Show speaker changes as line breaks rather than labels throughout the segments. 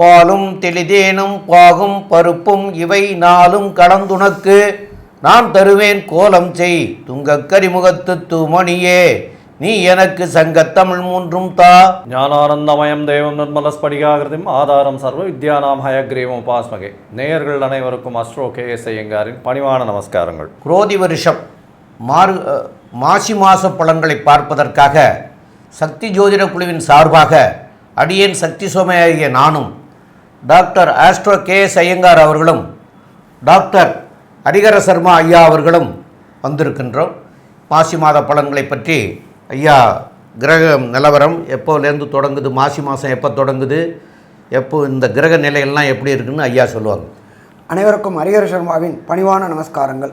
பாலும் தெளிதேனும் பாகும் பருப்பும் இவை நாளும் கடந்துனக்கு நான் தருவேன் கோலம் செய் கரிமுகத்து தூமணியே நீ எனக்கு தமிழ் மூன்றும் தா
ஞானானந்தமயம் தெய்வம் நிர்மல ஸ்படிகாகிருதி ஆதாரம் சர்வ நாம் ஹயக்ரீவம் உபாஸ்மகே நேயர்கள் அனைவருக்கும் அஸ்ரோ கே எஸ் ஐயங்காரின் பணிவான நமஸ்காரங்கள்
குரோதி வருஷம் மாறு மாசி மாச பலன்களை பார்ப்பதற்காக சக்தி ஜோதிட குழுவின் சார்பாக அடியேன் சக்தி சோமையாகிய நானும் doctor astro K S Iyengar அவர்களும் டாக்டர் ஹரிகர சர்மா ஐயா அவர்களும் வந்திருக்கின்றோம் மாசி மாத பலன்களை பற்றி ஐயா கிரக நிலவரம் எப்போலேருந்து தொடங்குது மாசி மாதம் எப்போ தொடங்குது எப்போ இந்த கிரக நிலையெல்லாம் எப்படி இருக்குதுன்னு ஐயா சொல்லுவாங்க
அனைவருக்கும் ஹரிகர சர்மாவின் பணிவான நமஸ்காரங்கள்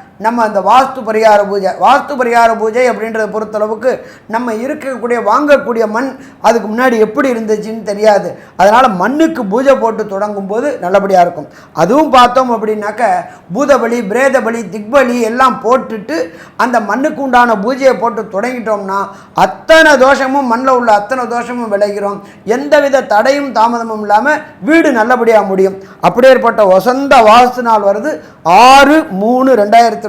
நம்ம அந்த வாஸ்து பரிகார பூஜை வாஸ்து பரிகார பூஜை அப்படின்றத பொறுத்தளவுக்கு நம்ம இருக்கக்கூடிய வாங்கக்கூடிய மண் அதுக்கு முன்னாடி எப்படி இருந்துச்சுன்னு தெரியாது அதனால் மண்ணுக்கு பூஜை போட்டு தொடங்கும் போது நல்லபடியாக இருக்கும் அதுவும் பார்த்தோம் அப்படின்னாக்க பூதபலி பிரேதபலி திக்பலி எல்லாம் போட்டுட்டு அந்த மண்ணுக்கு உண்டான பூஜையை போட்டு தொடங்கிட்டோம்னா அத்தனை தோஷமும் மண்ணில் உள்ள அத்தனை தோஷமும் விளைகிறோம் எந்தவித தடையும் தாமதமும் இல்லாமல் வீடு நல்லபடியாக முடியும் அப்படியேற்பட்ட வசந்த வாஸ்து நாள் வருது ஆறு மூணு ரெண்டாயிரத்தி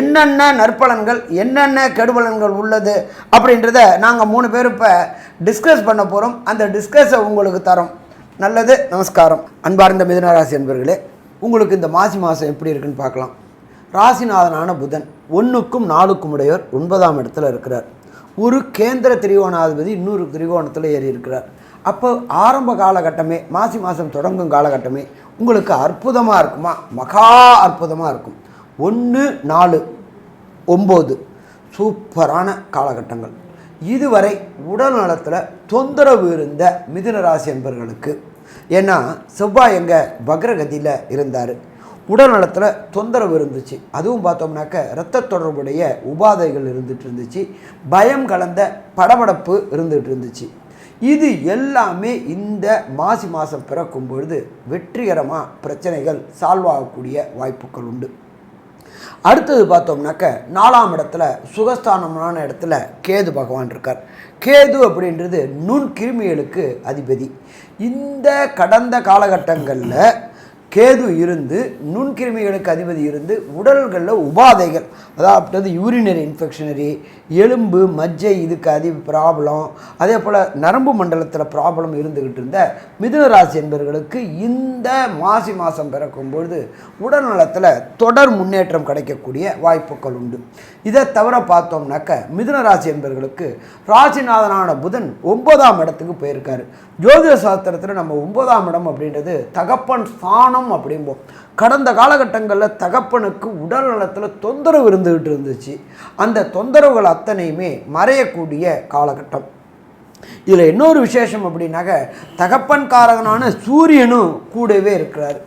என்னென்ன நற்பலன்கள் என்னென்ன கெடுபலன்கள் உள்ளது அப்படின்றத நாங்கள் மூணு பேர் இப்போ டிஸ்கஸ் பண்ண போகிறோம் அந்த டிஸ்கஸை உங்களுக்கு தரோம் நல்லது நமஸ்காரம் அன்பார்ந்த மிதனராசி அன்பர்களே உங்களுக்கு இந்த மாசி மாதம் எப்படி இருக்குன்னு பார்க்கலாம் ராசிநாதனான புதன் ஒன்றுக்கும் நாலுக்கும் உடையவர் ஒன்பதாம் இடத்துல இருக்கிறார் ஒரு கேந்திர திரிகோணாதிபதி இன்னொரு திரிகோணத்தில் ஏறி இருக்கிறார் அப்போ ஆரம்ப காலகட்டமே மாசி மாதம் தொடங்கும் காலகட்டமே உங்களுக்கு அற்புதமாக இருக்குமா மகா அற்புதமாக இருக்கும் ஒன்று நாலு ஒம்பது சூப்பரான காலகட்டங்கள் இதுவரை உடல் நலத்தில் தொந்தரவு இருந்த மிதுனராசி என்பவர்களுக்கு ஏன்னா செவ்வாய் எங்கள் வக்ரகதியில் இருந்தார் உடல் நலத்தில் தொந்தரவு இருந்துச்சு அதுவும் பார்த்தோம்னாக்க இரத்த தொடர்புடைய உபாதைகள் இருந்துகிட்டு இருந்துச்சு பயம் கலந்த படபடப்பு இருந்துகிட்டு இருந்துச்சு இது எல்லாமே இந்த மாசி மாதம் பிறக்கும் பொழுது வெற்றிகரமாக பிரச்சனைகள் சால்வ் ஆகக்கூடிய வாய்ப்புகள் உண்டு அடுத்தது பார்த்தோம்னாக்க நாலாம் இடத்துல சுகஸ்தானமான இடத்துல கேது பகவான் இருக்கார் கேது அப்படின்றது நுண் கிருமிகளுக்கு அதிபதி இந்த கடந்த காலகட்டங்களில் கேது இருந்து நுண்கிருமிகளுக்கு அதிபதி இருந்து உடல்களில் உபாதைகள் அதாவது யூரினரி இன்ஃபெக்ஷனரி எலும்பு மஜ்ஜை இதுக்கு அதி ப்ராப்ளம் அதே போல் நரம்பு மண்டலத்தில் ப்ராப்ளம் இருந்துக்கிட்டு இருந்த மிதுன ராசி என்பவர்களுக்கு இந்த மாசி மாதம் பிறக்கும் பொழுது உடல்நலத்தில் தொடர் முன்னேற்றம் கிடைக்கக்கூடிய வாய்ப்புகள் உண்டு இதை தவிர பார்த்தோம்னாக்க மிதுன ராசி என்பவர்களுக்கு ராசிநாதனான புதன் ஒன்பதாம் இடத்துக்கு போயிருக்காரு ஜோதிட சாஸ்திரத்தில் நம்ம ஒன்பதாம் இடம் அப்படின்றது தகப்பன் ஸ்தானம் அப்படிம்போம் கடந்த காலகட்டங்களில் தகப்பனுக்கு உடல் நலத்தில் தொந்தரவு இருந்துக்கிட்டு இருந்துச்சு அந்த தொந்தரவுகள் அத்தனையுமே மறையக்கூடிய காலகட்டம் இதில் இன்னொரு விசேஷம் அப்படின்னாக்க தகப்பன் காரகனான சூரியனும் கூடவே இருக்கிறார்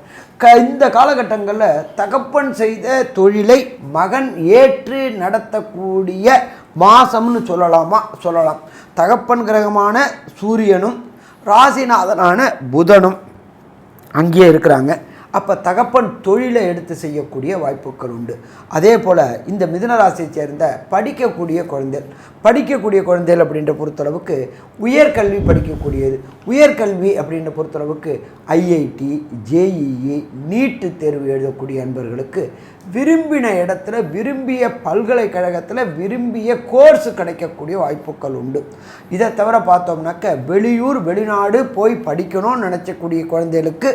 க இந்த காலகட்டங்களில் தகப்பன் செய்த தொழிலை மகன் ஏற்று நடத்தக்கூடிய மாசம்னு சொல்லலாமா சொல்லலாம் தகப்பன் கிரகமான சூரியனும் ராசிநாதனான புதனும் அங்கேயே இருக்கிறாங்க அப்போ தகப்பன் தொழிலை எடுத்து செய்யக்கூடிய வாய்ப்புகள் உண்டு அதே போல் இந்த மிதனராசியை சேர்ந்த படிக்கக்கூடிய குழந்தைகள் படிக்கக்கூடிய குழந்தைகள் அப்படின்ற பொறுத்தளவுக்கு உயர்கல்வி படிக்கக்கூடியது உயர்கல்வி அப்படின்ற பொறுத்தளவுக்கு ஐஐடி ஜேஇஇ நீட்டு தேர்வு எழுதக்கூடிய அன்பர்களுக்கு விரும்பின இடத்துல விரும்பிய பல்கலைக்கழகத்தில் விரும்பிய கோர்ஸ் கிடைக்கக்கூடிய வாய்ப்புகள் உண்டு இதை தவிர பார்த்தோம்னாக்க வெளியூர் வெளிநாடு போய் படிக்கணும்னு நினச்சக்கூடிய குழந்தைகளுக்கு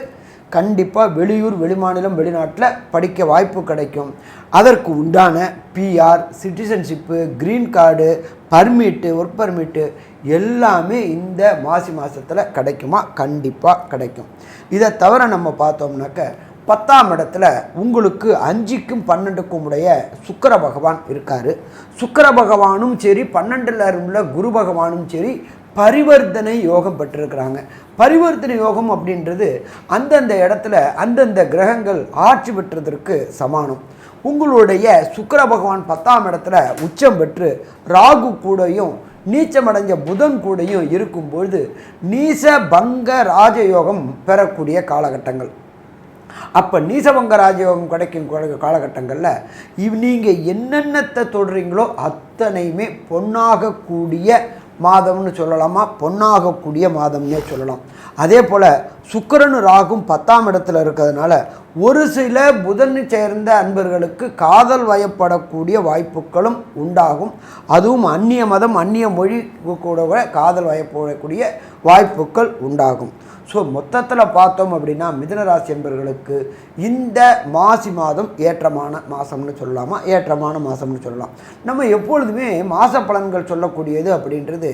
கண்டிப்பாக வெளியூர் வெளிமாநிலம் வெளிநாட்டில் படிக்க வாய்ப்பு கிடைக்கும் அதற்கு உண்டான PR citizenship green card permit work permit எல்லாமே இந்த மாசி மாதத்தில் கிடைக்குமா கண்டிப்பாக கிடைக்கும் இதை தவிர நம்ம பார்த்தோம்னாக்க பத்தாம் இடத்துல உங்களுக்கு அஞ்சுக்கும் பன்னெண்டுக்கும் உடைய சுக்கர பகவான் இருக்கார் சுக்கர பகவானும் சரி பன்னெண்டில் உள்ள குரு பகவானும் சரி பரிவர்த்தனை யோகம் பெற்றிருக்கிறாங்க பரிவர்த்தனை யோகம் அப்படின்றது அந்தந்த இடத்துல அந்தந்த கிரகங்கள் ஆட்சி பெற்றதற்கு சமானம் உங்களுடைய சுக்கர பகவான் பத்தாம் இடத்துல உச்சம் பெற்று ராகு கூடையும் நீச்சமடைஞ்ச புதன் கூடையும் இருக்கும்பொழுது நீச பங்க ராஜயோகம் பெறக்கூடிய காலகட்டங்கள் அப்போ நீசபங்க ராஜயோகம் கிடைக்கும் காலகட்டங்களில் இவ் நீங்கள் என்னென்னத்தை தொடுறீங்களோ அத்தனையுமே பொன்னாகக்கூடிய மாதம்னு சொல்லலாமா பொன்னாகக்கூடிய மாதம்னே சொல்லலாம் அதே போல் சுக்கரனு ராகும் பத்தாம் இடத்துல இருக்கிறதுனால ஒரு சில புதன் சேர்ந்த அன்பர்களுக்கு காதல் வயப்படக்கூடிய வாய்ப்புகளும் உண்டாகும் அதுவும் அந்நிய மதம் அந்நிய மொழி கூட காதல் வயப்படக்கூடிய வாய்ப்புகள் உண்டாகும் ஸோ மொத்தத்தில் பார்த்தோம் அப்படின்னா மிதனராசி என்பர்களுக்கு இந்த மாசி மாதம் ஏற்றமான மாதம்னு சொல்லலாமா ஏற்றமான மாதம்னு சொல்லலாம் நம்ம எப்பொழுதுமே மாத பலன்கள் சொல்லக்கூடியது அப்படின்றது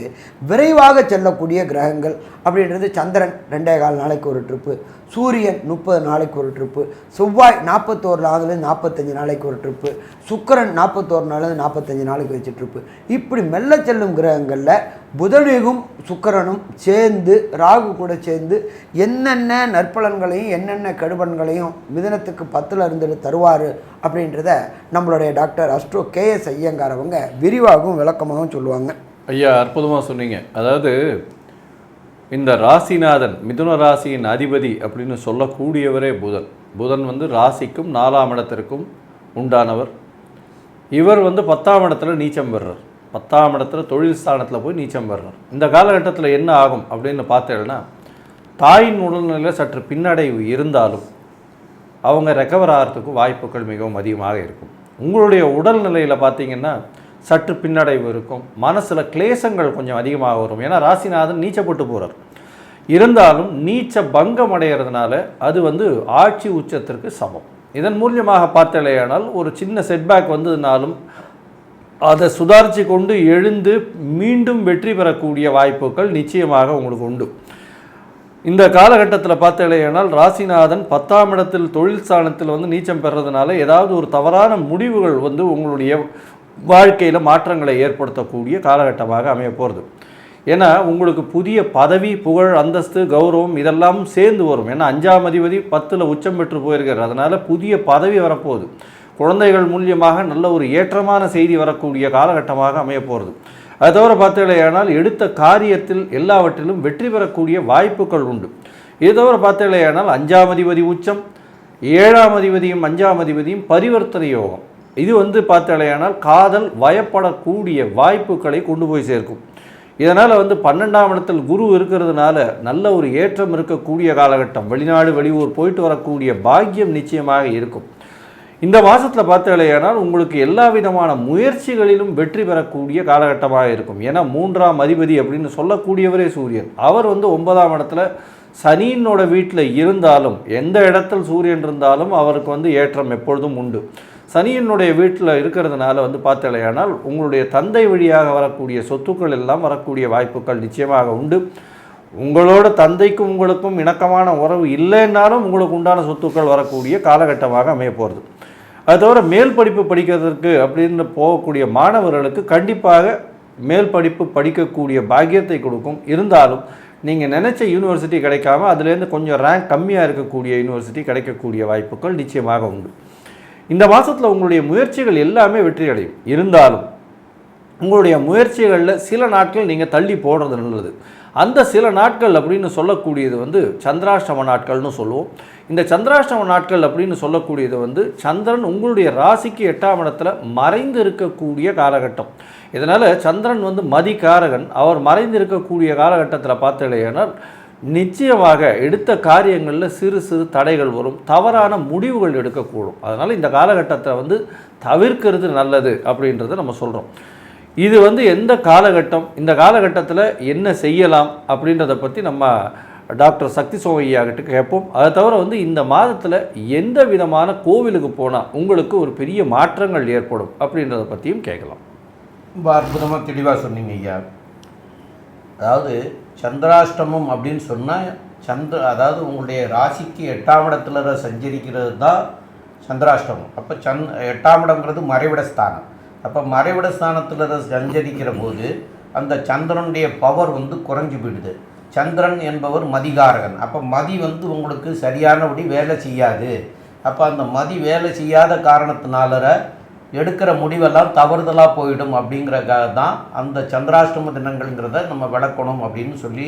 விரைவாக செல்லக்கூடிய கிரகங்கள் அப்படின்றது சந்திரன் ரெண்டே கால் நாளைக்கு நாளைக்கு ஒரு ட்ரிப்பு சூரியன் முப்பது நாளைக்கு ஒரு ட்ரிப்பு செவ்வாய் நாற்பத்தோரு நாள்லேருந்து நாற்பத்தஞ்சு நாளைக்கு ஒரு ட்ரிப்பு சுக்கரன் நாற்பத்தோரு நாள்லேருந்து நாற்பத்தஞ்சு நாளைக்கு வச்சு ட்ரிப்பு இப்படி மெல்ல செல்லும் கிரகங்களில் புதனையும் சுக்கரனும் சேர்ந்து ராகு கூட சேர்ந்து என்னென்ன நற்பலன்களையும் என்னென்ன கெடுபன்களையும் மிதனத்துக்கு பத்தில் இருந்துட்டு தருவார் அப்படின்றத நம்மளுடைய டாக்டர் அஸ்ட்ரோ கேஎஸ் ஐயங்கார் அவங்க விரிவாகவும் விளக்கமாகவும் சொல்லுவாங்க
ஐயா அற்புதமாக சொன்னீங்க அதாவது இந்த ராசிநாதன் மிதுன ராசியின் அதிபதி அப்படின்னு சொல்லக்கூடியவரே புதன் புதன் வந்து ராசிக்கும் நாலாம் இடத்திற்கும் உண்டானவர் இவர் வந்து பத்தாம் இடத்துல நீச்சம் பெறுறார் பத்தாம் இடத்துல தொழில் ஸ்தானத்தில் போய் நீச்சம் பெறுறார் இந்த காலகட்டத்தில் என்ன ஆகும் அப்படின்னு பார்த்தேன்னா தாயின் உடல்நிலையில் சற்று பின்னடைவு இருந்தாலும் அவங்க ரெக்கவர் ஆகிறதுக்கு வாய்ப்புகள் மிகவும் அதிகமாக இருக்கும் உங்களுடைய உடல்நிலையில் பார்த்திங்கன்னா சற்று பின்னடைவு இருக்கும் மனசில் கிளேசங்கள் கொஞ்சம் அதிகமாக வரும் ஏன்னா ராசிநாதன் நீச்சப்பட்டு போகிறார் இருந்தாலும் நீச்ச பங்கம் அடைகிறதுனால அது வந்து ஆட்சி உச்சத்திற்கு சமம் இதன் மூலியமாக பார்த்தலையானால் ஒரு சின்ன செட்பேக் வந்ததுனாலும் அதை சுதாரித்து கொண்டு எழுந்து மீண்டும் வெற்றி பெறக்கூடிய வாய்ப்புகள் நிச்சயமாக உங்களுக்கு உண்டு இந்த காலகட்டத்தில் பார்த்தலையானால் ராசிநாதன் பத்தாம் இடத்தில் தொழில் ஸ்தானத்தில் வந்து நீச்சம் பெறுறதுனால ஏதாவது ஒரு தவறான முடிவுகள் வந்து உங்களுடைய வாழ்க்கையில் மாற்றங்களை ஏற்படுத்தக்கூடிய காலகட்டமாக அமைய போகிறது ஏன்னா உங்களுக்கு புதிய பதவி புகழ் அந்தஸ்து கௌரவம் இதெல்லாம் சேர்ந்து வரும் ஏன்னா அஞ்சாம் அதிபதி பத்தில் உச்சம் பெற்று போயிருக்கிறார் அதனால் புதிய பதவி வரப்போகுது குழந்தைகள் மூலியமாக நல்ல ஒரு ஏற்றமான செய்தி வரக்கூடிய காலகட்டமாக அமைய போகிறது அது தவிர பார்த்தீங்களேயானால் எடுத்த காரியத்தில் எல்லாவற்றிலும் வெற்றி பெறக்கூடிய வாய்ப்புகள் உண்டு இது தவிர பார்த்தீங்களேயானால் அஞ்சாம் அதிபதி உச்சம் ஏழாம் அதிபதியும் அஞ்சாம் அதிபதியும் பரிவர்த்தனை யோகம் இது வந்து பார்த்தாலேயானால் காதல் வயப்படக்கூடிய வாய்ப்புகளை கொண்டு போய் சேர்க்கும் இதனால் வந்து பன்னெண்டாம் இடத்தில் குரு இருக்கிறதுனால நல்ல ஒரு ஏற்றம் இருக்கக்கூடிய காலகட்டம் வெளிநாடு வெளியூர் போயிட்டு வரக்கூடிய பாக்கியம் நிச்சயமாக இருக்கும் இந்த மாதத்தில் பார்த்தாலேயானால் உங்களுக்கு எல்லா விதமான முயற்சிகளிலும் வெற்றி பெறக்கூடிய காலகட்டமாக இருக்கும் ஏன்னா மூன்றாம் அதிபதி அப்படின்னு சொல்லக்கூடியவரே சூரியன் அவர் வந்து ஒன்பதாம் இடத்துல சனியினோட வீட்டில் இருந்தாலும் எந்த இடத்தில் சூரியன் இருந்தாலும் அவருக்கு வந்து ஏற்றம் எப்பொழுதும் உண்டு சனியினுடைய வீட்டில் இருக்கிறதுனால வந்து பார்த்தலையானால் உங்களுடைய தந்தை வழியாக வரக்கூடிய சொத்துக்கள் எல்லாம் வரக்கூடிய வாய்ப்புகள் நிச்சயமாக உண்டு உங்களோட தந்தைக்கும் உங்களுக்கும் இணக்கமான உறவு இல்லைன்னாலும் உங்களுக்கு உண்டான சொத்துக்கள் வரக்கூடிய காலகட்டமாக அமைய போகிறது அது தவிர மேல் படிப்பு படிக்கிறதுக்கு அப்படின்னு போகக்கூடிய மாணவர்களுக்கு கண்டிப்பாக மேல் படிப்பு படிக்கக்கூடிய பாக்கியத்தை கொடுக்கும் இருந்தாலும் நீங்கள் நினச்ச யூனிவர்சிட்டி கிடைக்காம அதுலேருந்து கொஞ்சம் ரேங்க் கம்மியாக இருக்கக்கூடிய யூனிவர்சிட்டி கிடைக்கக்கூடிய வாய்ப்புகள் நிச்சயமாக உண்டு இந்த மாதத்தில் உங்களுடைய முயற்சிகள் எல்லாமே வெற்றி அடையும் இருந்தாலும் உங்களுடைய முயற்சிகளில் சில நாட்கள் நீங்கள் தள்ளி போடுறது நல்லது அந்த சில நாட்கள் அப்படின்னு சொல்லக்கூடியது வந்து சந்திராஷ்டம நாட்கள்னு சொல்லுவோம் இந்த சந்திராஷ்டம நாட்கள் அப்படின்னு சொல்லக்கூடியது வந்து சந்திரன் உங்களுடைய ராசிக்கு எட்டாம் இடத்துல மறைந்து இருக்கக்கூடிய காலகட்டம் இதனால் சந்திரன் வந்து மதிகாரகன் அவர் மறைந்து இருக்கக்கூடிய காலகட்டத்தில் பார்த்தீங்கன்னா நிச்சயமாக எடுத்த காரியங்களில் சிறு சிறு தடைகள் வரும் தவறான முடிவுகள் எடுக்கக்கூடும் அதனால் இந்த காலகட்டத்தை வந்து தவிர்க்கிறது நல்லது அப்படின்றத நம்ம சொல்கிறோம் இது வந்து எந்த காலகட்டம் இந்த காலகட்டத்தில் என்ன செய்யலாம் அப்படின்றத பற்றி நம்ம டாக்டர் சக்தி சோமையாகிட்ட கேட்போம் அதை தவிர வந்து இந்த மாதத்தில் எந்த விதமான கோவிலுக்கு போனால் உங்களுக்கு ஒரு பெரிய மாற்றங்கள் ஏற்படும் அப்படின்றத பற்றியும் கேட்கலாம்
ரொம்ப அற்புதமாக தெளிவாக சொன்னீங்க ஐயா அதாவது சந்திராஷ்டமம் அப்படின்னு சொன்னால் சந்திர அதாவது உங்களுடைய ராசிக்கு எட்டாம் இடத்துல சஞ்சரிக்கிறது தான் சந்திராஷ்டமம் அப்போ சந் எட்டாம் இடங்கிறது மறைவிட ஸ்தானம் அப்போ மறைவிட ஸ்தானத்தில் சஞ்சரிக்கிற போது அந்த சந்திரனுடைய பவர் வந்து குறைஞ்சி போயிடுது சந்திரன் என்பவர் மதிகாரகன் அப்போ மதி வந்து உங்களுக்கு சரியானபடி வேலை செய்யாது அப்போ அந்த மதி வேலை செய்யாத காரணத்தினால எடுக்கிற முடிவெல்லாம் தவறுதலாக போயிடும் அப்படிங்கிறக்காக தான் அந்த சந்திராஷ்டம தினங்கள்ங்கிறத நம்ம விளக்கணும் அப்படின்னு சொல்லி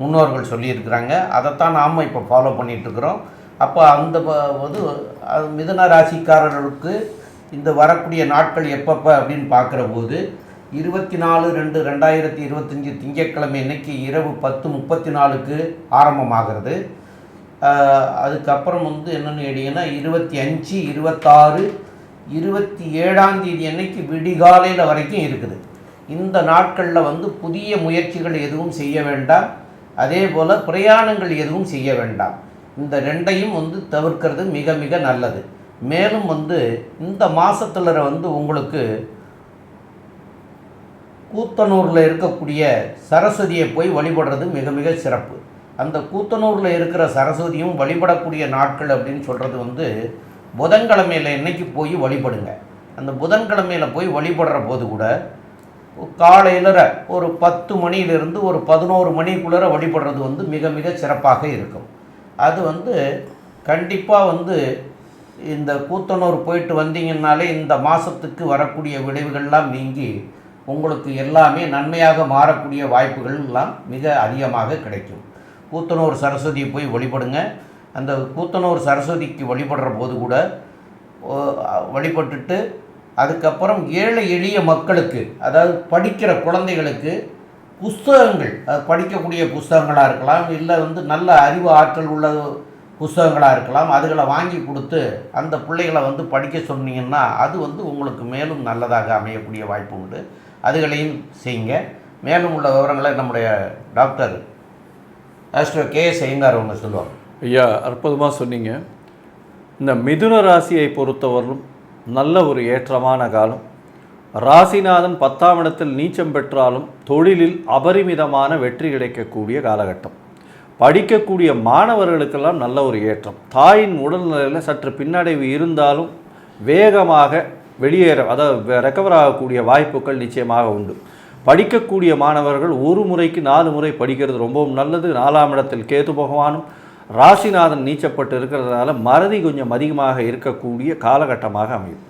முன்னோர்கள் சொல்லியிருக்கிறாங்க அதைத்தான் நாம் இப்போ ஃபாலோ பண்ணிகிட்ருக்குறோம் அப்போ அந்த வந்து மிதன ராசிக்காரர்களுக்கு இந்த வரக்கூடிய நாட்கள் எப்பப்போ அப்படின்னு பார்க்குற போது இருபத்தி நாலு ரெண்டு ரெண்டாயிரத்தி இருபத்தஞ்சி திங்கட்கிழமை இன்னைக்கு இரவு பத்து முப்பத்தி நாலுக்கு ஆரம்பமாகிறது அதுக்கப்புறம் வந்து என்னென்னு கேட்டிங்கன்னா இருபத்தி அஞ்சு இருபத்தாறு இருபத்தி ஏழாம் தேதி அன்னைக்கு விடிகாலையில் வரைக்கும் இருக்குது இந்த நாட்களில் வந்து புதிய முயற்சிகள் எதுவும் செய்ய வேண்டாம் அதே போல் பிரயாணங்கள் எதுவும் செய்ய வேண்டாம் இந்த ரெண்டையும் வந்து தவிர்க்கிறது மிக மிக நல்லது மேலும் வந்து இந்த மாதத்தில் வந்து உங்களுக்கு கூத்தனூரில் இருக்கக்கூடிய சரஸ்வதியை போய் வழிபடுறது மிக மிக சிறப்பு அந்த கூத்தனூரில் இருக்கிற சரஸ்வதியும் வழிபடக்கூடிய நாட்கள் அப்படின்னு சொல்கிறது வந்து புதன்கிழமையில் இன்றைக்கி போய் வழிபடுங்க அந்த புதன்கிழமையில் போய் வழிபடுற போது கூட காலையில் ஒரு பத்து மணியிலிருந்து ஒரு பதினோரு மணிக்குள்ளே வழிபடுறது வந்து மிக மிக சிறப்பாக இருக்கும் அது வந்து கண்டிப்பாக வந்து இந்த கூத்தனூர் போயிட்டு வந்தீங்கன்னாலே இந்த மாதத்துக்கு வரக்கூடிய விளைவுகள்லாம் நீங்கி உங்களுக்கு எல்லாமே நன்மையாக மாறக்கூடிய வாய்ப்புகள்லாம் மிக அதிகமாக கிடைக்கும் கூத்தனூர் சரஸ்வதியை போய் வழிபடுங்க அந்த கூத்தனூர் சரஸ்வதிக்கு வழிபடுற போது கூட வழிபட்டுட்டு அதுக்கப்புறம் ஏழை எளிய மக்களுக்கு அதாவது படிக்கிற குழந்தைகளுக்கு புஸ்தகங்கள் அது படிக்கக்கூடிய புஸ்தகங்களாக இருக்கலாம் இல்லை வந்து நல்ல அறிவு ஆற்றல் உள்ள புஸ்தகங்களாக இருக்கலாம் அதுகளை வாங்கி கொடுத்து அந்த பிள்ளைகளை வந்து படிக்க சொன்னீங்கன்னா அது வந்து உங்களுக்கு மேலும் நல்லதாக அமையக்கூடிய வாய்ப்பு உண்டு அதுகளையும் செய்யுங்க மேலும் உள்ள விவரங்களை நம்முடைய doctor astro K S Iyengar அவங்க சொல்லுவாங்க
ஐயா அற்புதமாக சொன்னீங்க இந்த மிதுன ராசியை பொறுத்தவரும் நல்ல ஒரு ஏற்றமான காலம் ராசிநாதன் பத்தாம் இடத்தில் நீச்சம் பெற்றாலும் தொழிலில் அபரிமிதமான வெற்றி கிடைக்கக்கூடிய காலகட்டம் படிக்கக்கூடிய மாணவர்களுக்கெல்லாம் நல்ல ஒரு ஏற்றம் தாயின் உடல்நிலையில் சற்று பின்னடைவு இருந்தாலும் வேகமாக வெளியேற அதாவது ரெக்கவர் ஆகக்கூடிய வாய்ப்புகள் நிச்சயமாக உண்டு படிக்கக்கூடிய மாணவர்கள் ஒரு முறைக்கு நாலு முறை படிக்கிறது ரொம்பவும் நல்லது நாலாம் இடத்தில் கேது பகவானும் ராசிநாதன் நீச்சப்பட்டு இருக்கிறதுனால மறதி கொஞ்சம் அதிகமாக இருக்கக்கூடிய காலகட்டமாக அமையும்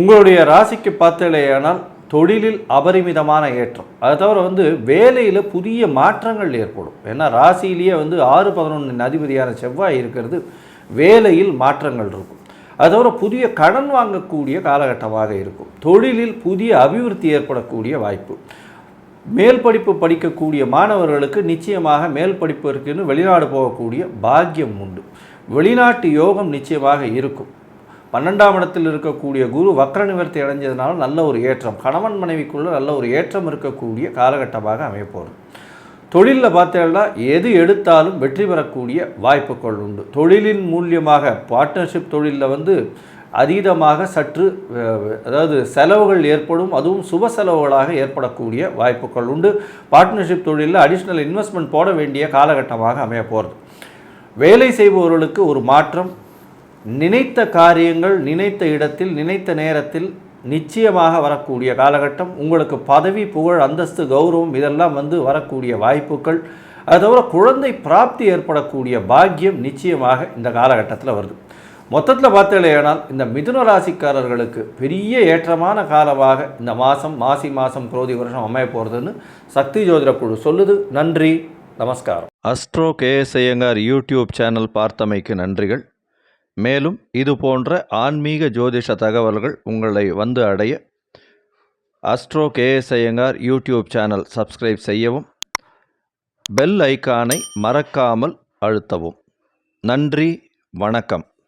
உங்களுடைய ராசிக்கு பார்த்தலையானால் தொழிலில் அபரிமிதமான ஏற்றம் அது தவிர வந்து வேலையில் புதிய மாற்றங்கள் ஏற்படும் ஏன்னா ராசியிலேயே வந்து ஆறு பதினொன்று அதிபதியான செவ்வாய் இருக்கிறது வேலையில் மாற்றங்கள் இருக்கும் அது தவிர புதிய கடன் வாங்கக்கூடிய காலகட்டமாக இருக்கும் தொழிலில் புதிய அபிவிருத்தி ஏற்படக்கூடிய வாய்ப்பு மேல் படிப்பு படிக்கக்கூடிய மாணவர்களுக்கு நிச்சயமாக மேல் படிப்பிற்குன்னு வெளிநாடு போகக்கூடிய பாக்கியம் உண்டு வெளிநாட்டு யோகம் நிச்சயமாக இருக்கும் பன்னெண்டாம் இடத்தில் இருக்கக்கூடிய குரு வக்ர நிவர்த்தி அடைஞ்சதுனால நல்ல ஒரு ஏற்றம் கணவன் மனைவிக்குள்ளே நல்ல ஒரு ஏற்றம் இருக்கக்கூடிய காலகட்டமாக அமையப்போகிறது தொழிலில் பார்த்தேன்னா எது எடுத்தாலும் வெற்றி பெறக்கூடிய வாய்ப்புகள் உண்டு தொழிலின் மூலியமாக பார்ட்னர்ஷிப் தொழிலில் வந்து அதீதமாக சற்று அதாவது செலவுகள் ஏற்படும் அதுவும் சுப செலவுகளாக ஏற்படக்கூடிய வாய்ப்புகள் உண்டு பார்ட்னர்ஷிப் தொழிலில் அடிஷ்னல் இன்வெஸ்ட்மெண்ட் போட வேண்டிய காலகட்டமாக அமைய போகிறது வேலை செய்பவர்களுக்கு ஒரு மாற்றம் நினைத்த காரியங்கள் நினைத்த இடத்தில் நினைத்த நேரத்தில் நிச்சயமாக வரக்கூடிய காலகட்டம் உங்களுக்கு பதவி புகழ் அந்தஸ்து கௌரவம் இதெல்லாம் வந்து வரக்கூடிய வாய்ப்புகள் அது தவிர குழந்தை பிராப்தி ஏற்படக்கூடிய பாக்கியம் நிச்சயமாக இந்த காலகட்டத்தில் வருது மொத்தத்தில் பார்த்தீங்கன்னா இந்த மிதுன ராசிக்காரர்களுக்கு பெரிய ஏற்றமான காலமாக இந்த மாதம் மாசி மாதம் குரோதி வருஷம் அமைய போகிறதுன்னு சக்தி ஜோதிட குழு சொல்லுது நன்றி நமஸ்காரம் astro KS Iyengar YouTube channel பார்த்தமைக்கு நன்றிகள் மேலும் இது போன்ற ஆன்மீக ஜோதிஷ தகவல்கள் உங்களை வந்து அடைய astro KS Iyengar YouTube channel subscribe செய்யவும் பெல் ஐக்கானை மறக்காமல் அழுத்தவும் நன்றி வணக்கம்